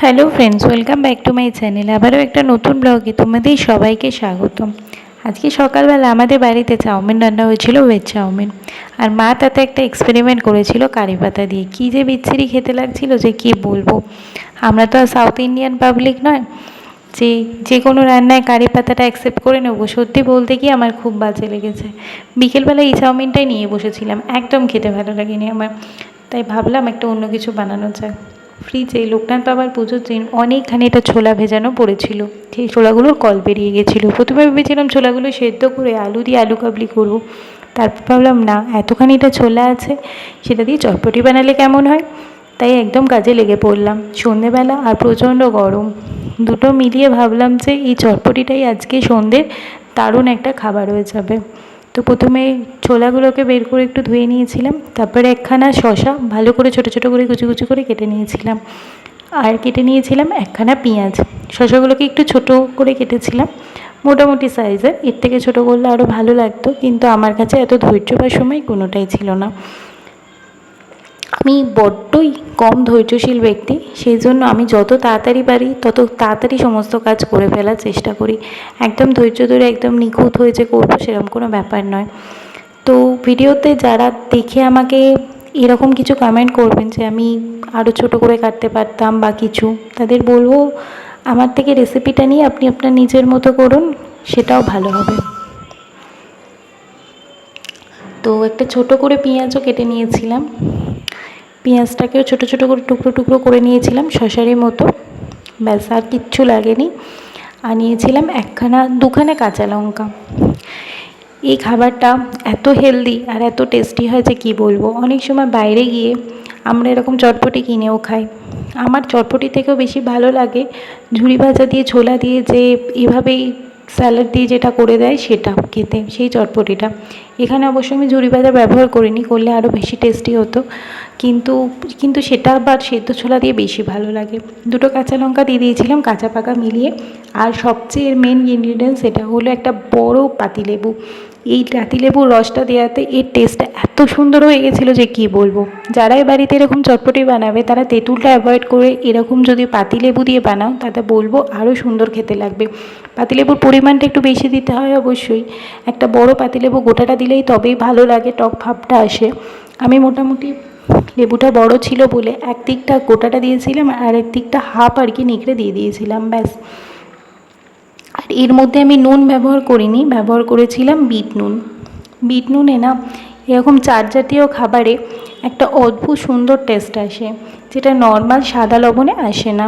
Hello friends welcome back to my channel আবারও একটা নতুন ব্লগে তোমাদের সবাইকে স্বাগতম। আজকে সকালবেলা আমাদের বাড়িতে চাউমিন রান্না হয়েছিল ভেজ চাউমিন। আর মা তাতে একটা এক্সপেরিমেন্ট করেছিল কারি পাতা দিয়ে। কী যে বিচ্ছিরি খেতে লাগছিল যে কি বলব। আমরা তো আর সাউথ ইন্ডিয়ান পাবলিক নয়। যে যে কোনো রান্নায় কারি পাতাটা অ্যাকসেপ্ট করে নেব। সত্যি বলতে কি আমার খুব বাজে লেগেছে। বিকেলবেলা এই চাউমিনটাই নিয়ে বসেছিলাম। একদম খেতে ভালো লাগেনি আমার। তাই ভাবলাম একটা অন্য কিছু বানানো যায় ফ্রিজে লোকনাথ বাবার পুজোর দিন অনেকখানি এটা ছোলা ভেজানো পড়েছিল। সেই ছোলাগুলোর কল বেরিয়ে গেছিল। প্রথমে ভেবেছিলাম ছোলাগুলো সেদ্ধ করে আলু দিয়ে আলু কাবলি করব। তারপর ভাবলাম, না, এতখানি এটা ছোলা আছে, সেটা দিয়ে চটপটি বানালে কেমন হয়? তাই একদম কাজে লেগে পড়লাম। সন্ধেবেলা আর প্রচণ্ড গরম। দুটো মিলিয়ে ভাবলাম যে এই চটপটিটাই আজকে সন্ধ্যের দারুণ একটা খাবার হয়ে যাবে। তো প্রথমে ছোলাগুলোকে বের করে একটু ধুয়ে নিয়েছিলাম, তারপরে একখানা শশা ভালো করে ছোটো ছোটো করে কুচি কুচি করে কেটে নিয়েছিলাম। আর কেটে নিয়েছিলাম একখানা পেঁয়াজ। শশাগুলোকে একটু ছোট করে কেটেছিলাম, মোটামুটি সাইজের এর। থেকে ছোটো করলে আরও ভালো লাগতো, কিন্তু আমার কাছে এত ধৈর্য বা সময় কোনোটাই ছিল না। আমি বড্ডই কম ধৈর্যশীল ব্যক্তি, সেই জন্য আমি যত তাড়াতাড়ি পারি, তত তাড়াতাড়ি সমস্ত কাজ করে ফেলার চেষ্টা করি। একদম ধৈর্য ধরে একদম নিখুঁত হয়ে যে করব সেরকম কোনো ব্যাপার নয়। তো ভিডিওতে যারা দেখে আমাকে এরকম কিছু কমেন্ট করবেন যে আমি আরও ছোটো করে কাটতে পারতাম বা কিছু, তাদের বলব, আমার থেকে রেসিপিটা নিয়ে আপনি আপনার নিজের মতো করুন, সেটাও ভালো হবে। তো একটা ছোট করে পেঁয়াজও কেটে নিয়েছিলাম। পেঁয়াজটাকেও ছোটো ছোটো করে টুকরো টুকরো করে নিয়েছিলাম শশারি মতো। ব্যাস, আর কিচ্ছু লাগেনি। আর নিয়েছিলাম একখানা, দুখানা কাঁচা লঙ্কা। এই খাবারটা এত হেলদি আর এত টেস্টি হয় যে কী বলব? অনেক সময় বাইরে গিয়ে আমরা এরকম চটপটি কিনেও খাই। আমার চটপটি থেকেও বেশি ভালো লাগে ঝুড়ি ভাজা দিয়ে, ছোলা দিয়ে যে এভাবেই স্যালাড দিয়ে যেটা করে দেয় সেটা খেতে, সেই চটপটিটা। এখানে অবশ্য আমি জুড়ি ভাজা ব্যবহার করিনি, করলে আরও বেশি টেস্টি হতো। কিন্তু কিন্তু সেটা আবার সেদ্ধ ছোলা দিয়ে বেশি ভালো লাগে। দুটো কাঁচা লঙ্কা দিয়ে দিয়েছিলাম কাঁচা পাকা মিলিয়ে। আর সবচেয়ে মেন ইনগ্রিডিয়েন্টস সেটা হলো একটা বড় পাতিলেবু। এই পাতিলেবুর রসটা দেওয়াতে এর টেস্টটা এত সুন্দর হয়ে গেছিল যে কী বলব? যারাই বাড়িতে এরকম চটপটি বানাবে, তারা তেঁতুলটা অ্যাভয়েড করে এরকম যদি পাতিলেবু দিয়ে বানাও, তাতে বলব আরও সুন্দর খেতে লাগবে। পাতিলেবুর পরিমাণটা একটু বেশি দিতে হয় অবশ্যই। একটা বড় পাতিলেবু গোটাটা দিলেই তবেই ভালো লাগে, টক ভাবটা আসে। আমি মোটামুটি লেবুটা বড় ছিল বলে এক দিকটা গোটাটা দিয়েছিলাম আর এক দিকটা হাফ আর কি নিকড়ে দিয়ে দিয়েছিলাম, ব্যাস। আর এর মধ্যে আমি নুন ব্যবহার করিনি, ব্যবহার করেছিলাম বিট নুন। বিট নুনে না, এরকম চার জাতীয় খাবারে একটা অদ্ভুত সুন্দর টেস্ট আসে, যেটা নর্মাল সাদা লবণে আসে না।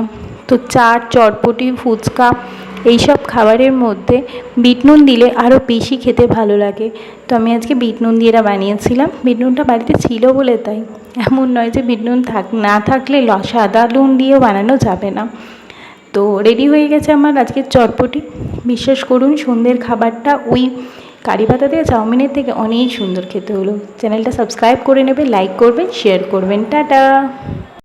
তো চাট, চটপটি, ফুচকা এইসব খাবারের মধ্যে বিট নুন দিলে আরও বেশি খেতে ভালো লাগে। তো আমি আজকে বিট নুন দিয়ে এটা বানিয়েছিলাম। বিট নুনটা বাড়িতে ছিল বলে তাই। এমন নয় যে বিট নুন থাক, না থাকলে সাদা নুন দিয়েও বানানো যাবে না। তো রেডি হয়ে গেছে আমার আজকের চটপটি। বিশ্বাস করুন, সন্ধ্যের খাবারটা ওই কারি পাতা দিয়ে চাউমিনের থেকে অনেক সুন্দর খেতে হলো। চ্যানেলটা সাবস্ক্রাইব করে নেবে লাইক করবেন শেয়ার করবেন। টাটা!